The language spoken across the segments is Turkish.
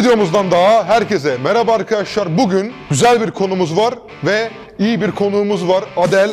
videomuzdan daha herkese merhaba arkadaşlar. Bugün güzel bir konumuz var ve iyi bir konuğumuz var. Adel.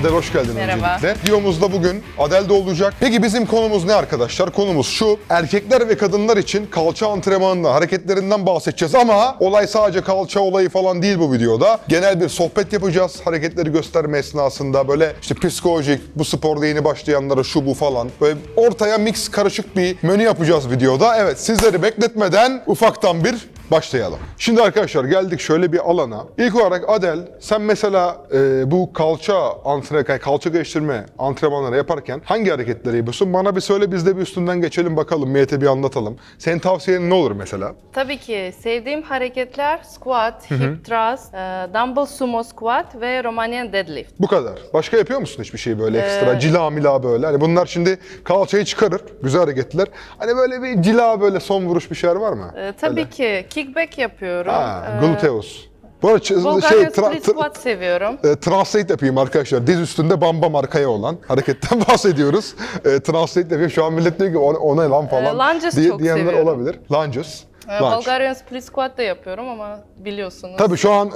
Adel hoş geldin Merhaba. öncelikle. Videomuzda bugün Adel de olacak. Peki bizim konumuz ne arkadaşlar? Konumuz şu. Erkekler ve kadınlar için kalça antrenmanında hareketlerinden bahsedeceğiz ama olay sadece kalça olayı falan değil bu videoda. Genel bir sohbet yapacağız. Hareketleri gösterme esnasında böyle işte psikolojik, bu sporda yeni başlayanlara şu bu falan. Böyle ortaya mix karışık bir menü yapacağız videoda. Evet sizleri bekletmeden ufaktan bir başlayalım. Şimdi arkadaşlar geldik şöyle bir alana. İlk olarak Adel sen mesela e, bu kalça antrenman, kalça geliştirme antrenmanları yaparken hangi hareketleri yapıyorsun? Bana bir söyle biz de bir üstünden geçelim bakalım. Miyete bir anlatalım. Senin tavsiyen ne olur mesela? Tabii ki sevdiğim hareketler squat, hip thrust, e, dumbbell sumo squat ve Romanian deadlift. Bu kadar. Başka yapıyor musun hiçbir şey böyle ekstra? Ee, Cila mila böyle. Hani bunlar şimdi kalçayı çıkarır. Güzel hareketler. Hani böyle bir cila böyle son vuruş bir şeyler var mı? E, tabii Öyle. ki kickback yapıyorum. Ha, E, gluteus. Bu arada şey, tra- squat seviyorum. E, translate yapayım arkadaşlar. Diz üstünde bam bam arkaya olan hareketten bahsediyoruz. E, translate yapayım. Şu an millet diyor ki o, o ne lan falan lunges diye, çok diyenler seviyorum. olabilir. Lunges. E, Lunge. Bulgarian split squat da yapıyorum ama biliyorsunuz. Tabii şu an e,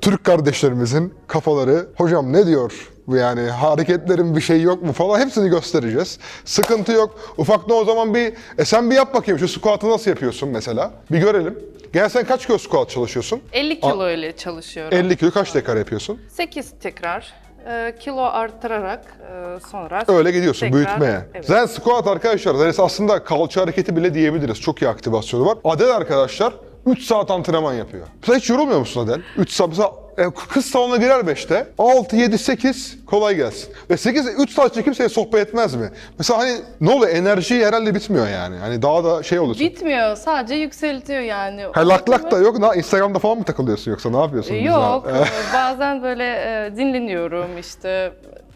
Türk kardeşlerimizin kafaları hocam ne diyor yani hareketlerin bir şeyi yok mu falan hepsini göstereceğiz. Sıkıntı yok. Ufak ne o zaman bir e sen bir yap bakayım şu squat'ı nasıl yapıyorsun mesela. Bir görelim. Gel sen kaç kilo squat çalışıyorsun? 50 kilo ile çalışıyorum. 50 kilo kaç tekrar yapıyorsun? 8 tekrar. E, kilo artırarak e, sonra Öyle gidiyorsun tekrar- büyütmeye. Evet. Zaten squat arkadaşlar yani aslında kalça hareketi bile diyebiliriz. Çok iyi aktivasyonu var. Adel arkadaşlar 3 saat antrenman yapıyor. Mesela hiç yorulmuyor musun Adel? 3 saat mesela e, kız salonuna girer 5'te. 6, 7, 8 kolay gelsin. Ve 8, 3 saat kimseye sohbet etmez mi? Mesela hani ne oluyor enerji herhalde bitmiyor yani. Hani daha da şey oluyorsun. Bitmiyor. Sadece yükseltiyor yani. Ha, lak lak da yok. Na, Instagram'da falan mı takılıyorsun yoksa ne yapıyorsun? biz Yok, bazen böyle e, dinleniyorum işte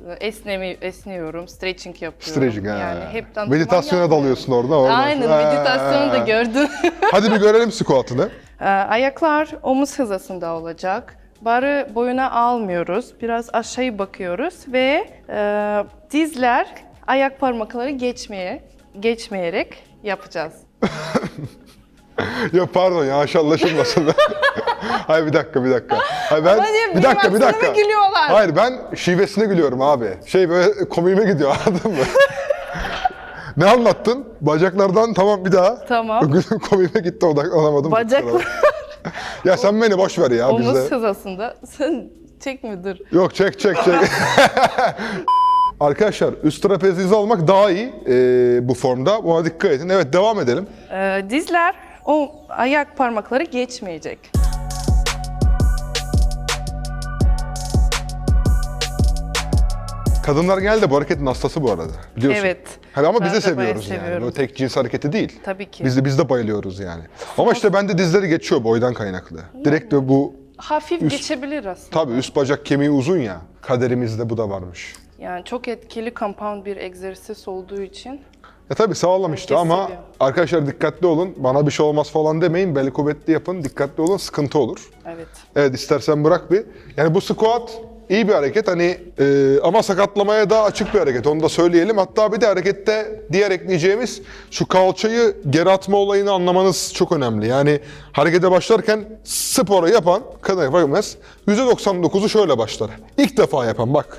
e, esnemi esniyorum, stretching yapıyorum. Stretching. Yani hep antrenman Meditasyona dalıyorsun orada. orada. Aynen, Ha. meditasyonu da gördüm. Hadi bir görelim squat'ını. E, Ayaklar omuz hizasında olacak. Barı boyuna almıyoruz. Biraz aşağıya bakıyoruz ve e, dizler ayak parmakları geçmeye geçmeyerek yapacağız. Ya pardon ya aşağı anlaşılmasın. Hayır bir dakika bir dakika. Hayır ben Ama diye bir dakika bir dakika. gülüyorlar? Hayır ben şivesine gülüyorum abi. Şey böyle komiğime gidiyor anladın mı? ne anlattın? Bacaklardan tamam bir daha. Tamam. komiğime gitti odaklanamadım. Bacaklar Ya sen beni boş ver ya omuz bizde. hizasında. Sen çek müdür? Yok çek çek çek. Arkadaşlar üst trapezinizi almak daha iyi ee, bu formda. Buna dikkat edin. Evet devam edelim. Ee, dizler o ayak parmakları geçmeyecek. Kadınlar genelde bu hareketin hastası bu arada. Biliyorsun. Evet. Hani ama Ben biz de seviyoruz yani. seviyorum. O tek cins hareketi değil. Tabii ki. Biz de biz de bayılıyoruz yani. Ama işte bende dizleri geçiyor boydan kaynaklı. Direkt de bu Hafif Üst- geçebilir aslında. tabii üst bacak kemiği uzun ya. Kaderimizde bu da varmış. Yani çok etkili compound bir egzersiz olduğu için. Ya tabii sağlam işte Herkes ama seviyor. arkadaşlar dikkatli olun. Bana bir şey olmaz falan demeyin. Beli kuvvetli yapın. Dikkatli olun. Sıkıntı olur. Evet. Evet istersen bırak bir. Yani bu squat iyi bir hareket hani e, ama sakatlamaya da açık bir hareket onu da söyleyelim. Hatta bir de harekette diğer ekleyeceğimiz şu kalçayı geri atma olayını anlamanız çok önemli. Yani harekete başlarken sporu yapan kadın yapamaz. %99'u şöyle başlar. İlk defa yapan bak.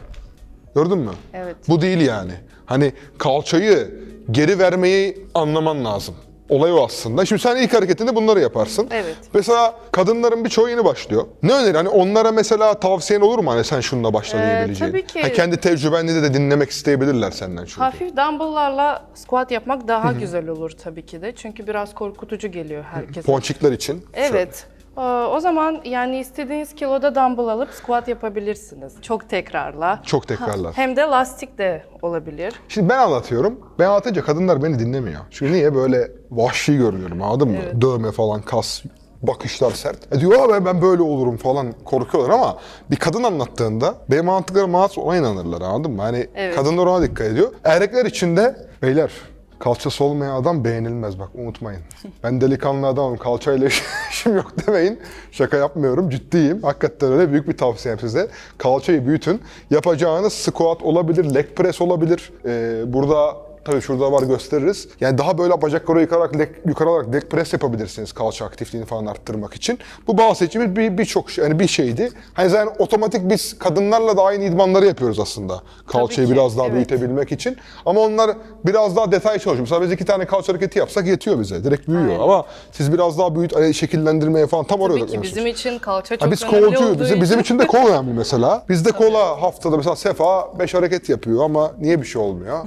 Gördün mü? Evet. Bu değil yani. Hani kalçayı geri vermeyi anlaman lazım. Olay o aslında. Şimdi sen ilk hareketinde bunları yaparsın. Evet. Mesela kadınların birçoğu yeni başlıyor. Ne öneri? Hani onlara mesela tavsiyen olur mu? Hani sen şununla başla Ee, diyebileceğin. tabii ki. Ha, kendi tecrübenle de, de dinlemek isteyebilirler senden çünkü. Hafif dumbbell'larla squat yapmak daha güzel olur tabii ki de. Çünkü biraz korkutucu geliyor herkese. Ponçikler için. Evet. Ee, O zaman yani istediğiniz kiloda dumbbell alıp squat yapabilirsiniz. Çok tekrarla. Çok tekrarlar. Hem de lastik de olabilir. Şimdi ben anlatıyorum. Ben anlatınca kadınlar beni dinlemiyor. Çünkü niye böyle vahşi görünüyorum anladın mı? Dövme falan, kas, bakışlar sert. E diyor "Aa, ben, ben böyle olurum falan korkuyorlar ama bir kadın anlattığında benim anlattıklarım ona inanırlar anladın mı? Hani Evet. kadınlar ona dikkat ediyor. Erkekler için de beyler kalçası olmayan adam beğenilmez bak unutmayın. Ben delikanlı adamım kalçayla işim yok demeyin. Şaka yapmıyorum ciddiyim. Hakikaten öyle büyük bir tavsiyem size. Kalçayı büyütün. Yapacağınız squat olabilir, leg press olabilir. Ee, burada tabii şurada var gösteririz. Yani daha böyle bacakları yukarı, leg, yukarı alarak leg press yapabilirsiniz kalça aktifliğini falan arttırmak için. Bu bahsedeceğimiz bir birçok şey, yani bir şeydi. Hani zaten otomatik biz kadınlarla da aynı idmanları yapıyoruz aslında. Kalçayı ki, biraz daha evet. büyütebilmek için. Ama onlar biraz daha detay çalışıyor. Mesela biz iki tane kalça hareketi yapsak yetiyor bize. Direkt büyüyor. Aynen. Ama siz biraz daha büyüt, hani şekillendirmeye falan tam oraya Tabii ki bizim için kalça çok Ha, biz önemli olduğu Bizim, bizim için. için de kol önemli mesela. Bizde kola haftada mesela Sefa 5 hareket yapıyor ama niye bir şey olmuyor?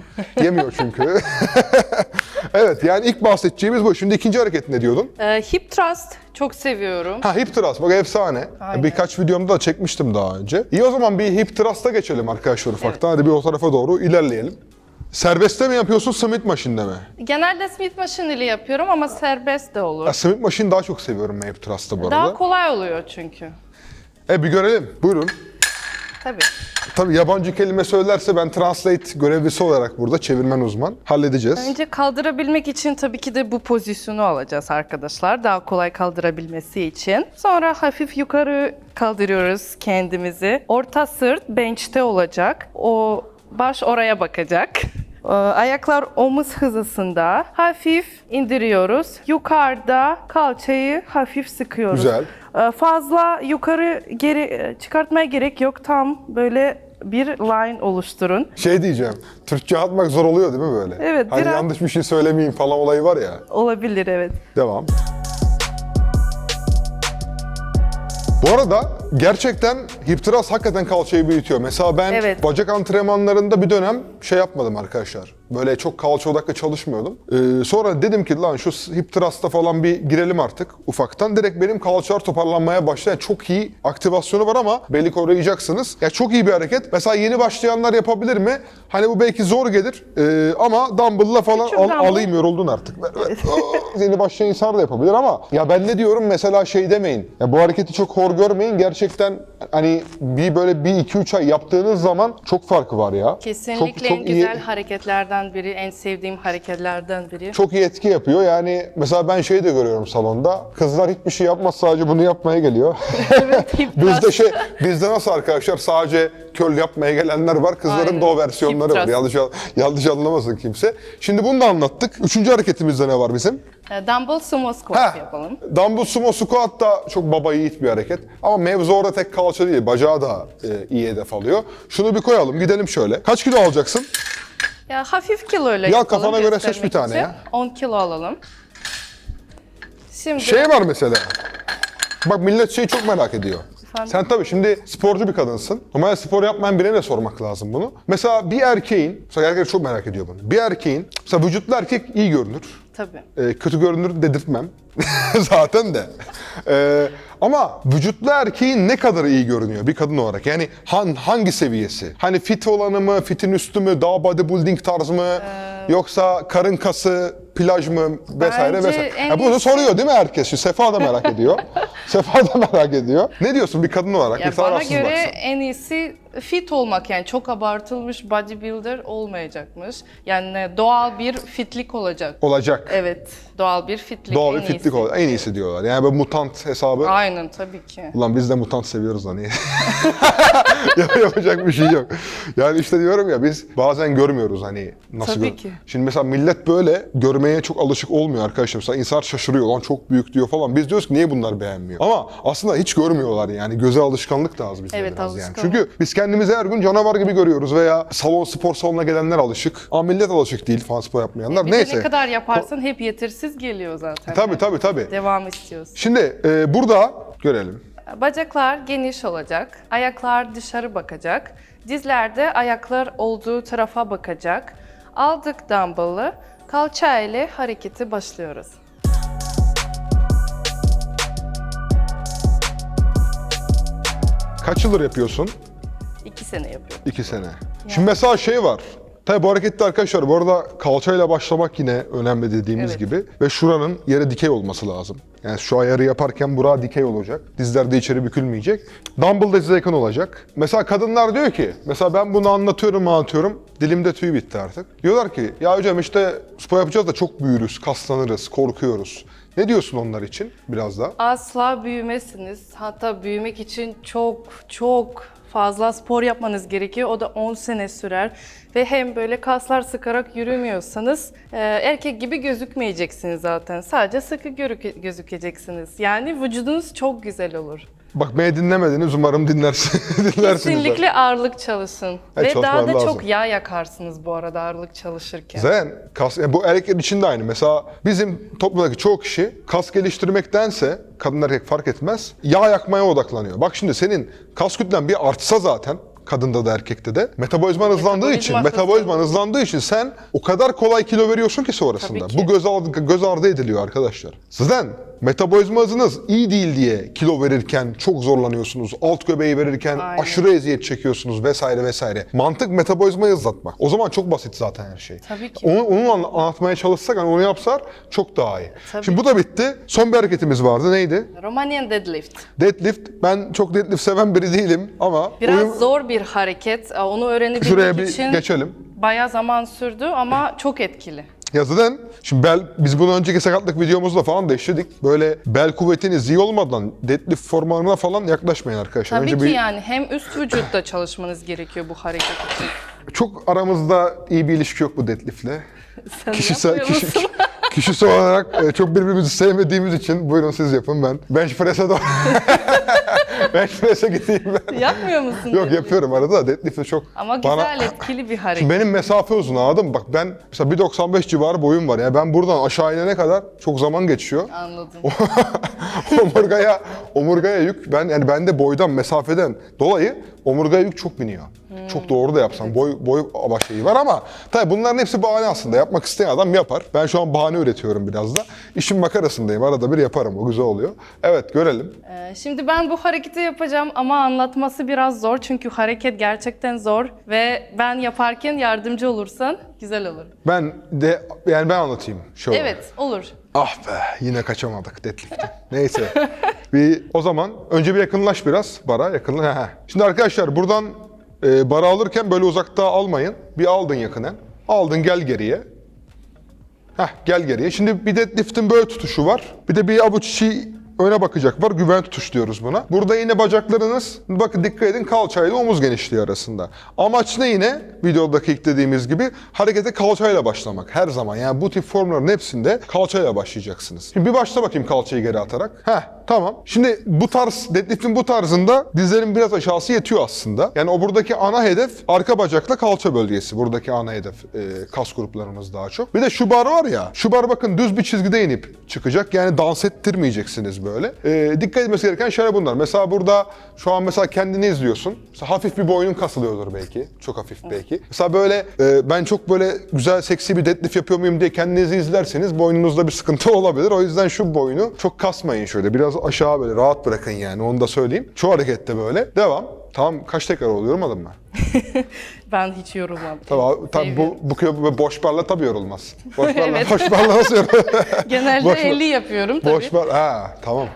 Yemiyor çünkü. evet yani ilk bahsedeceğimiz bu. Şimdi ikinci hareket ne diyordun? Ee, hip thrust çok seviyorum. Ha hip thrust bak efsane. Aynen. Birkaç videomda da çekmiştim daha önce. İyi o zaman bir hip thrust'a geçelim arkadaşlar ufaktan. Hadi bir o tarafa doğru ilerleyelim. Serbestte mi yapıyorsun, Smith machine'de mi? Genelde Smith machine ile yapıyorum ama serbest de olur. Ya, Smith machine daha çok seviyorum ben hip thrust'ta bu arada. Daha kolay oluyor çünkü. E bir görelim. Buyurun. Tabii. Tabii yabancı kelime söylerse ben translate görevlisi olarak burada çevirmen uzman. Halledeceğiz. Önce kaldırabilmek için tabii ki de bu pozisyonu alacağız arkadaşlar. Daha kolay kaldırabilmesi için. Sonra hafif yukarı kaldırıyoruz kendimizi. Orta sırt bench'te olacak. O baş oraya bakacak. Ee, Ayaklar omuz hizasında. Hafif indiriyoruz. Yukarıda kalçayı hafif sıkıyoruz. Güzel. Ee, Fazla yukarı geri e, çıkartmaya gerek yok. Tam böyle bir line oluşturun. Şey diyeceğim, Türkçe atmak zor oluyor değil mi böyle? Evet, Hani biraz- yanlış bir şey söylemeyeyim falan olayı var ya. Olabilir evet. Devam. Bu arada gerçekten hip thrust hakikaten kalçayı büyütüyor. Mesela ben Evet. bacak antrenmanlarında bir dönem şey yapmadım arkadaşlar. Böyle çok kalça odaklı çalışmıyordum. Ee, sonra dedim ki lan şu hip thrust'a falan bir girelim artık ufaktan. Direkt benim kalçalar toparlanmaya başladı. Yani çok iyi aktivasyonu var ama belli koruyacaksınız. Ya çok iyi bir hareket. Mesela yeni başlayanlar yapabilir mi? Hani bu belki zor gelir ee, ama dumbbell'la falan Küçük al- dumbbell. alayım yoruldun artık. Yeni başlayan insan da yapabilir ama ya ben ne diyorum mesela şey demeyin. Ya bu hareketi çok hor görmeyin. Gerçekten hani bir böyle bir iki üç ay yaptığınız zaman çok farkı var ya. Kesinlikle çok, en çok güzel iyi, hareketlerden biri, en sevdiğim hareketlerden biri. çok iyi etki yapıyor. Yani mesela ben şey de görüyorum salonda. Kızlar hiçbir şey yapmaz sadece bunu yapmaya geliyor. evet, Bizde şey, bizde nasıl arkadaşlar sadece köl yapmaya gelenler var. Kızların Aynen. da o versiyonları var. Yanlış, yanlış anlamasın kimse. Şimdi bunu da anlattık. Üçüncü hareketimizde ne var bizim? Ee, Dumbbell sumo squat Heh, yapalım. Dumbbell sumo squat da çok baba yiğit bir hareket. Ama mevzu orada tek kalça değil, bacağı da e, iyi hedef alıyor. Şunu bir koyalım, gidelim şöyle. Kaç kilo alacaksın? Ya hafif kiloyla Ya yapalım. kafana göre seç bir tane ya. 10 kilo alalım. Şimdi Şey var mesela. Bak millet şeyi çok merak ediyor. Efendim? Sen tabii şimdi sporcu bir kadınsın. Normalde spor yapmayan birine de sormak lazım bunu. Mesela bir erkeğin, mesela erkekler çok merak ediyor bunu. Bir erkeğin, mesela vücutlu erkek iyi görünür. tabii. Ee, kötü görünür dedirtmem. Zaten de. Ee, ama vücutlu erkeğin ne kadar iyi görünüyor bir kadın olarak? Yani han, hangi seviyesi? Hani fit olanı mı, fitin üstü mü, daha bodybuilding tarzı mı? Yoksa karın kası, plaj mı vesaire Bence vesaire. en Ya bunu iyisi- soruyor değil mi herkes? Şu Sefa da merak ediyor. Sefa da merak ediyor. Ne diyorsun bir kadın olarak? Ya bir bana tarafsız göre baksan. en iyisi fit olmak yani çok abartılmış bodybuilder olmayacakmış. Yani doğal bir fitlik olacak. Olacak. Evet, doğal bir fitlik Doğal en bir fitlik iyisi. olacak. En iyisi diyorlar. Yani böyle mutant hesabı. Aynen tabii ki. Ulan biz de mutant seviyoruz lan. Ya- Yapacak bir şey yok. Yani işte diyorum ya biz bazen görmüyoruz hani nasıl Tabii gör- ki. Şimdi mesela millet böyle görmeye çok alışık olmuyor arkadaşlar. Mesela insanlar şaşırıyor lan çok büyük diyor falan. Biz diyoruz ki niye bunlar beğenmiyor? Ama aslında hiç görmüyorlar yani. Göze alışkanlık lazım bize Evet, biraz yani. Çünkü biz kendimizi her gün canavar gibi görüyoruz veya salon spor salonuna gelenler alışık. Ama millet alışık değil falan spor yapmayanlar. De Neyse. ne kadar yaparsan hep yetersiz geliyor zaten. Tabii tabii tabii. Devam istiyorsun. Şimdi e, burada görelim. Bacaklar geniş olacak, ayaklar dışarı bakacak, dizler de ayaklar olduğu tarafa bakacak. Aldık dumbbell'ı, kalça ile hareketi başlıyoruz. Kaç yıldır yapıyorsun? İki sene yapıyorum. İki sene. Şimdi mesela şey var. Tabi bu harekette arkadaşlar bu arada kalçayla başlamak yine önemli dediğimiz Evet. gibi. Ve şuranın yere dikey olması lazım. Yani şu ayarı yaparken bura dikey olacak. Dizler de içeri bükülmeyecek. Dumbbell da size yakın olacak. Mesela kadınlar diyor ki, mesela ben bunu anlatıyorum anlatıyorum. Dilimde tüy bitti artık. Diyorlar ki ya hocam işte spor yapacağız da çok büyürüz, kaslanırız, korkuyoruz. Ne diyorsun onlar için biraz da? Asla büyümezsiniz. Hatta büyümek için çok çok fazla spor yapmanız gerekiyor. O da 10 sene sürer. Ve hem böyle kaslar sıkarak yürümüyorsanız e, erkek gibi gözükmeyeceksiniz zaten. Sadece sıkı gözükeceksiniz. Yani vücudunuz çok güzel olur. Bak beni dinlemediniz umarım dinlersin, dinlersiniz. Kesinlikle ağırlık çalışın. Evet, Ve daha da lazım. çok yağ yakarsınız bu arada ağırlık çalışırken. Zaten kas, yani bu erkekler için de aynı. Mesela bizim toplumdaki çoğu kişi kas geliştirmektense kadın erkek fark etmez yağ yakmaya odaklanıyor. Bak şimdi senin kas kütlen bir artsa zaten kadında da erkekte de metabolizman hızlandığı için Metabolizma metabolizman hızlandığı için sen o kadar kolay kilo veriyorsun ki sonrasında. Ki. Bu göz ardı, göz ardı ediliyor arkadaşlar. Sizden metabolizma hızınız iyi değil diye kilo verirken çok zorlanıyorsunuz. Alt göbeği verirken Aynen. aşırı eziyet çekiyorsunuz vesaire vesaire. Mantık metabolizmayı hızlatmak. O zaman çok basit zaten her şey. Tabii ki. Onu, onu anla- anlatmaya çalışsak, hani onu yapsalar çok daha iyi. Tabii Şimdi bu da bitti. Son bir hareketimiz vardı. Neydi? Romanian deadlift. Deadlift. Ben çok deadlift seven biri değilim ama Biraz oyun- zor bir hareket. Onu öğrenebilmek şuraya bir için geçelim. bayağı zaman sürdü ama çok etkili. Ya zaten şimdi bel, biz bunu önceki sakatlık videomuzda falan da işledik. Böyle bel kuvvetiniz iyi olmadan deadlift formlarına falan yaklaşmayın arkadaşlar. Tabii Önce ki bir, yani hem üst vücutta çalışmanız gerekiyor bu hareket için. Çok aramızda iyi bir ilişki yok bu deadliftle. Sen Kişisel, kişi, kişisel olarak e, çok birbirimizi sevmediğimiz için buyurun siz yapın ben. Bench press'e doğru. Bench press'e gideyim ben. Yapmıyor musun? Yok yapıyorum arada da deadlift'te çok. Ama bana- güzel etkili bir hareket. Şimdi benim mesafe uzun anladın mı? Bak ben mesela 1.95 civarı boyum var. Yani ben buradan aşağı inene kadar çok zaman geçiyor. Anladım. omurgaya omurgaya yük ben yani bende boydan mesafeden dolayı omurgaya yük çok biniyor. Çok doğru da yapsam boy boy şeyi var ama tabii bunların hepsi bahane aslında. Yapmak isteyen adam yapar. Ben şu an bahane üretiyorum biraz da. İşin makarasındayım. Arada bir yaparım. O güzel oluyor. Evet görelim. Ee, Şimdi ben bu hareketi yapacağım ama anlatması biraz zor çünkü hareket gerçekten zor ve ben yaparken yardımcı olursan güzel olur. Ben de yani ben anlatayım. Şöyle. Evet, olur. Ah be yine kaçamadık deadlift'te. Neyse. bir o zaman önce bir yakınlaş biraz bara yakınlaş. Şimdi arkadaşlar buradan e, bara alırken böyle uzakta almayın. Bir aldın yakinen. Aldın gel geriye. Heh gel geriye. Şimdi bir deadlift'in böyle tutuşu var. Bir de bir avuç içi öne bakacak var. Güven tutuş diyoruz buna. Burada yine bacaklarınız bakın dikkat edin kalçayla omuz genişliği arasında. Amaç ne yine? Videodaki ilk dediğimiz gibi harekete kalçayla başlamak her zaman. Yani bu tip formların hepsinde kalçayla başlayacaksınız. Şimdi bir başla bakayım kalçayı geri atarak. Heh tamam. Şimdi bu tarz deadlift'in bu tarzında dizlerin biraz aşağısı yetiyor aslında. Yani o buradaki ana hedef arka bacakla kalça bölgesi. Buradaki ana hedef e, kas gruplarımız daha çok. Bir de şu bar var ya. Şu bar bakın düz bir çizgide inip çıkacak. Yani dans ettirmeyeceksiniz böyle. E, dikkat etmesi gereken şeyler bunlar. Mesela burada şu an mesela kendini izliyorsun. Mesela hafif bir boynun kasılıyordur belki. Çok hafif belki. Mesela böyle e, ben çok böyle güzel seksi bir deadlift yapıyor muyum diye kendinizi izlerseniz boynunuzda bir sıkıntı olabilir. O yüzden şu boynu çok kasmayın şöyle. Biraz aşağı böyle rahat bırakın yani onu da söyleyeyim. Şu harekette böyle. Devam. Tamam kaç tekrar oluyor yorulmadın mı? Ben hiç yorulmadım. Tabii, tabii bu, bu, kilo- boş barla tabii yorulmaz. Boş barla, Evet. boş barla nasıl yorulur? Genelde Boş ver. 50 yapıyorum tabii. Boş bar, ha tamam.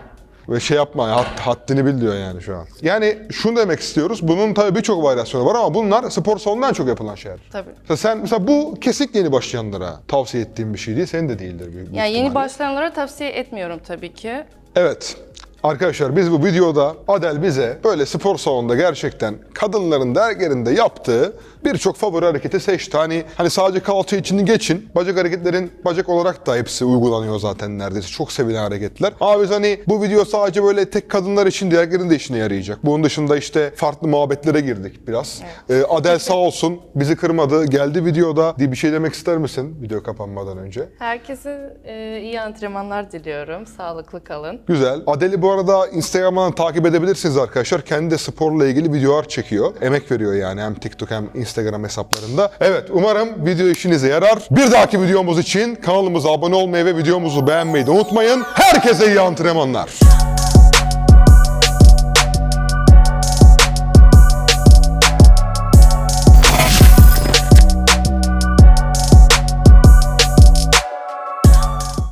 Ve şey yapma, had, haddini bil diyor yani şu an. Yani şunu demek istiyoruz, bunun tabii birçok varyasyonu var ama bunlar spor salonundan çok yapılan şeyler. Tabii. Mesela sen, mesela bu kesinlikle yeni başlayanlara tavsiye ettiğim bir şey değil, senin de değildir büyük büyük Yani yeni ihtimalle. başlayanlara tavsiye etmiyorum tabii ki. Evet. Arkadaşlar biz bu videoda Adel bize böyle spor salonunda gerçekten kadınların dergerinde yaptığı birçok favori hareketi seçti. Hani, hani sadece kalça içini geçin. Bacak hareketlerin bacak olarak da hepsi uygulanıyor zaten neredeyse. Çok sevilen hareketler. Ama biz hani bu video sadece böyle tek kadınlar için diğerlerinin de işine yarayacak. Bunun dışında işte farklı muhabbetlere girdik biraz. Ee, Adel sağ olsun bizi kırmadı. Geldi videoda. diye bir şey demek ister misin video kapanmadan önce? Herkese e, iyi antrenmanlar diliyorum. Sağlıklı kalın. Güzel. Adel'i bu arada Instagram'dan takip edebilirsiniz arkadaşlar. Kendi de sporla ilgili videolar çekiyor. Emek veriyor yani hem TikTok hem Instagram hesaplarında. Evet umarım video işinize yarar. Bir dahaki videomuz için kanalımıza abone olmayı ve videomuzu beğenmeyi de unutmayın. Herkese iyi antrenmanlar.